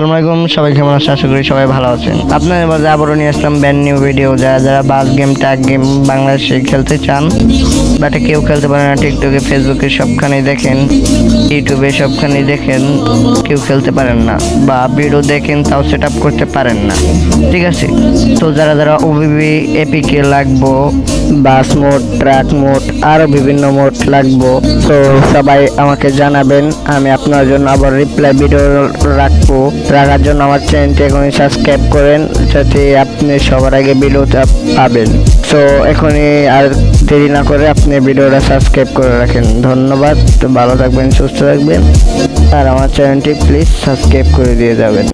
আসসালামু সবাই কেমন আছেন? আশা করি সবাই ভালো আছেন। আপনাদের মাঝে আবারও নিয়ে আসলাম ব্যান্ড নিউ ভিডিও যারা যারা বাস গেম ট্যাগ গেম বাংলাদেশে খেলতে চান বাট কেউ খেলতে পারে না টিকটকে ফেসবুকে সবখানেই দেখেন ইউটিউবে সবখানেই দেখেন, কেউ খেলতে পারেন না, বা ভিডিও দেখেন তাও সেট আপ করতে পারেন না। ঠিক আছে? তো যারা যারা ওবিবি এপিকে লাগবো বাস মোড ট্রাক মোড আরও বিভিন্ন মোড লাগবো, তো সবাই আমাকে জানাবেন, আমি আপনার জন্য আবার রিপ্লাই ভিডিও রাখব। রাখার জন্য আমার চ্যানেলটি এখনই সাবস্ক্রাইব করেন, যাতে আপনি সবার আগে ভিডিওটা পাবেন। সো এখনই আর দেরি না করে আপনি ভিডিওটা সাবস্ক্রাইব করে রাখেন। ধন্যবাদ, তো ভালো থাকবেন, সুস্থ থাকবেন। আর আমার চ্যানেলটি প্লিজ সাবস্ক্রাইব করে দিয়ে যাবেন।